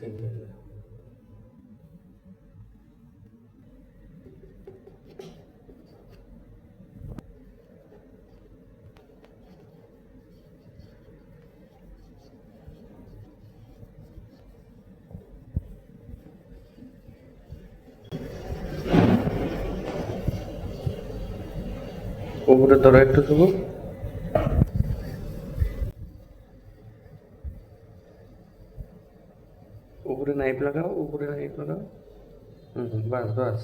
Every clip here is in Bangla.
ঠিক আছে উপরে ধরো একটু শুভ। লাগাও উপরে লাগাও হুম, বাস বাস।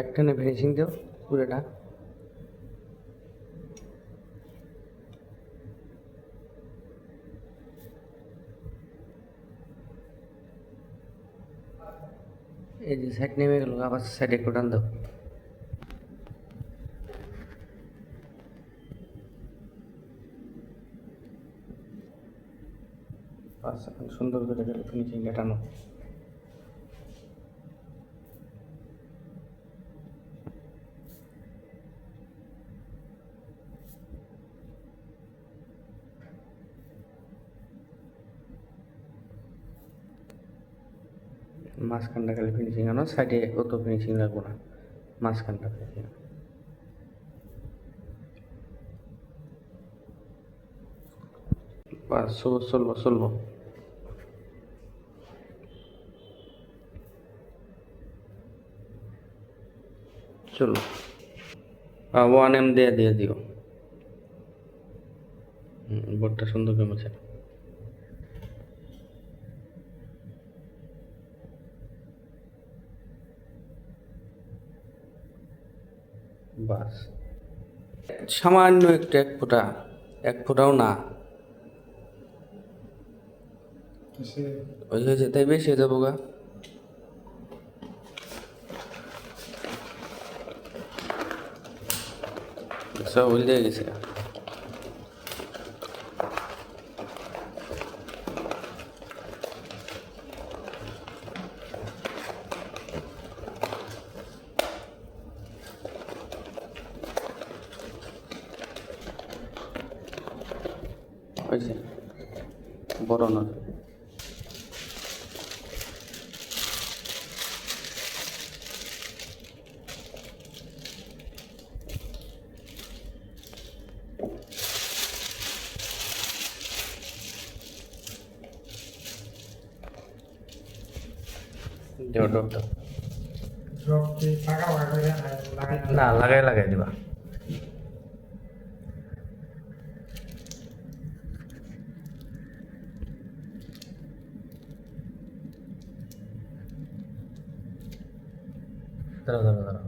একটানে ফিনিশিং দাও পুরোটা। এই যে সাইড নেমে গেল আবার সাইডে একটু টান দাও। সুন্দর করে ফিনিশিংটা টানো। মাঝখানটা খালি ফিনিশিং আনো সাইডে অত ফিনিশিং রাখব না, মাঝখানটা ফিনিশিং চলবো চলবো চলো। ওয়ান এম দিয়ে দিয়ে দিও। বোর্ডটা সুন্দর করে বাস। সামান্য একটা এক ফোঁটা এক ফোঁটাও না। ওই হয়েছে তাই বেশি হয়ে যাব গা। সব উল্টে গেছে। হয়েছে। বড় দেও দাও না লাগাই লাগাই দিবা। দাঁড়াও দাঁড়াও দাঁড়াও।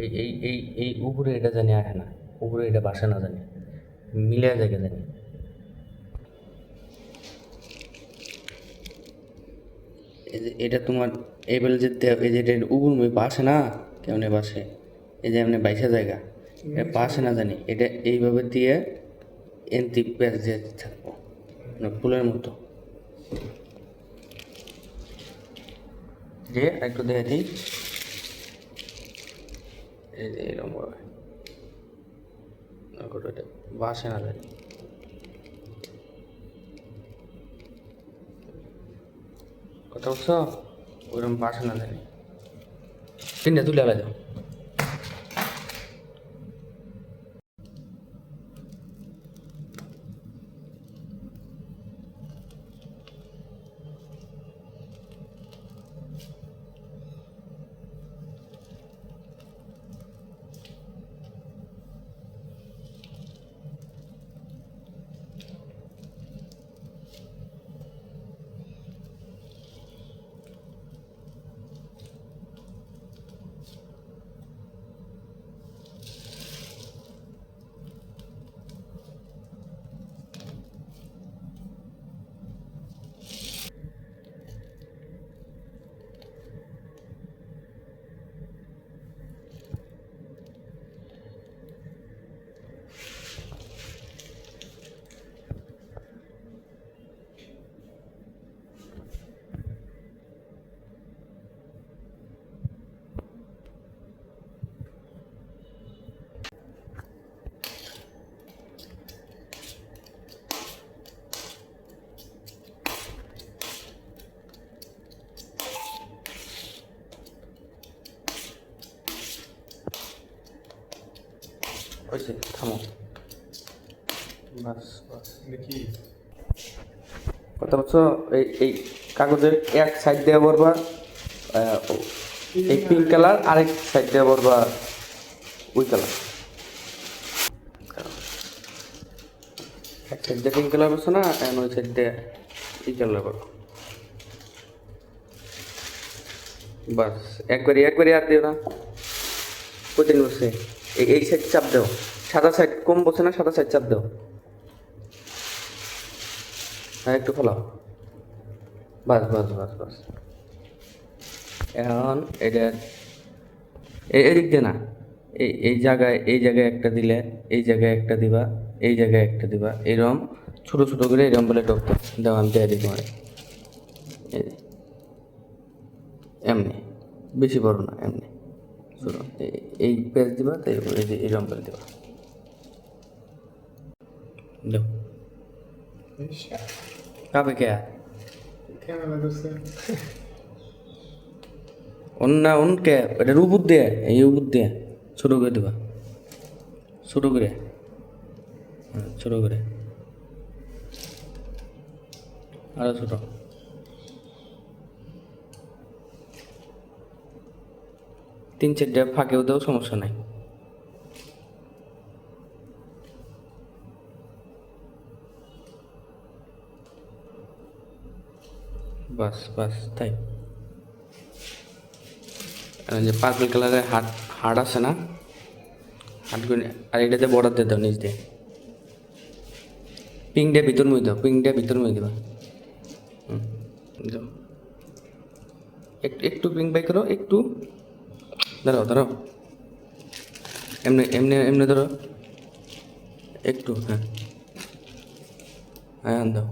এই এই এই এই উপরে এটা জানি আসে না। উপরে এটা বাসে না জানি। মিলে যায় জানি। এটা তোমার এই বেলে যে এই যে এটা উপর মই বাসে না? কেমনে বাসে? এই যে এমনি বাইশা জায়গা। এটা বাসে না জানি। এটা এইভাবে দিয়ে এনতি প্যাচ দিয়ে থাকব। মানে ফুলের মতো। যে একটু দেখে দিই। এই যে, এরকম ভাবে এটা? বাসে না জানি কথা বলছো? ওরকম বাসে না জানি তুলে হয়েছে থামো। বাস বাস দেখি কথা বলছো এই এই কাগজের এক সাইড দিয়ে বলবা এই পিঙ্ক কালার আরেক সাইড দিয়ে বলবা ওই কালার এক সাইড দিয়ে পিঙ্ক কালার বলছো না and ওই সাইড দিয়ে এই কালার করো বাস একবারই একবারই আর দিও না। কোথায় বসে? এই সাইড চাপ দাও। সাদা সাইড কম বসে না, সাদা সাইড চাপ দাও। হ্যাঁ একটু ফলাও। বাস বাস বাস বাস। এখন এটা এদিক দিয়ে না। এই এই জায়গায় এই জায়গায় একটা দিলে, এই জায়গায় একটা দিবা, এই জায়গায় একটা দিবা। এরম, ছোট ছোট করে এরম বলে ডক্টর দাও, আমি দিয়ে এই এমনি। বেশি বড় না, এমনি। ছোট এই- পেজ দিবা যে এরম বলে দিবা। দাও কাবে কে? অন্য অনকে এটার উপর দিয়ে, এই উপর দিয়ে, ছোট করে দেবা। ছোট করে। ছোট করে। আরও ছোট। তিন চারটে ফাঁকেও দেও, সমস্যা নাই। বাস বাস, তাই। যে পার্পল কালারের হাট হাট আছে না? হাটগুলো আর এটাতে বর্ডার দিয়ে দাও নিচ দিয়ে। দিয়ে ভিতর মুই দাও দিয়ে ভিতর মুই দিবা একটু পিঙ্ক বাই করো, একটু দাঁড়াও দাঁড়াও এমনি এমনি এমনি ধরো। একটু হ্যাঁ। হ্যাঁ দাও।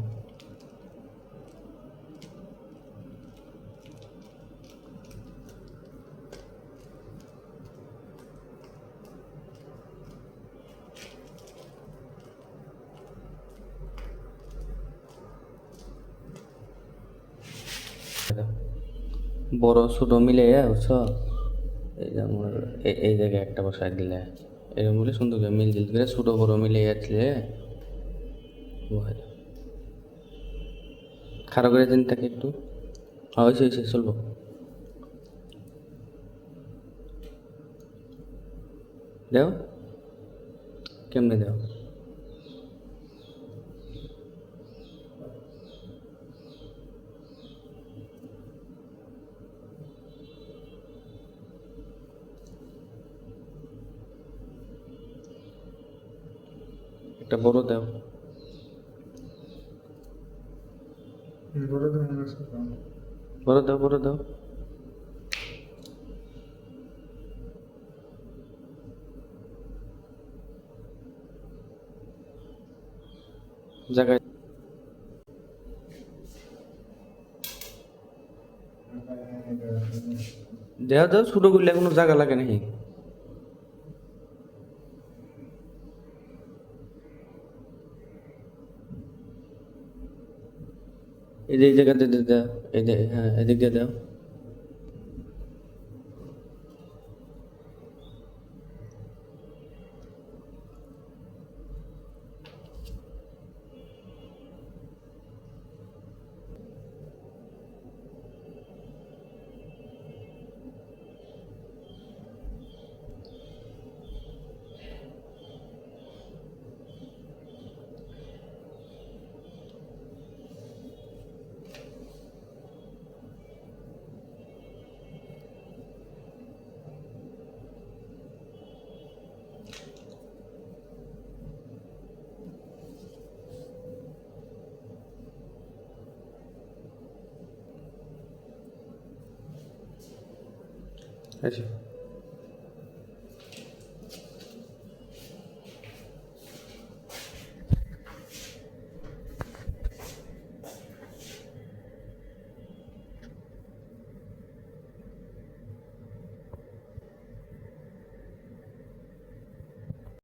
বড় ছোট মিলে, বুঝছ? এই যেমন এই- এই জায়গায় একটা বসা দিলে। এরকম বলে সুন্দর করে মিল জিল করে ছোটো বড়ো মিলে যাচ্ছে খারাপ করে দিন তাকে একটু। হ্যাঁ হয়েছে হয়েছে, চলবো। দেও কেমনে দেও একটা বড় দাও বড় দাও বড় দাও জায়গায় দেওয়া দাও ছোটো করলে কোনো জায়গা লাগে নাকি? এই যে এই জায়গাতে দাও এই হ্যাঁ এদিক দিয়ে দাও। 还行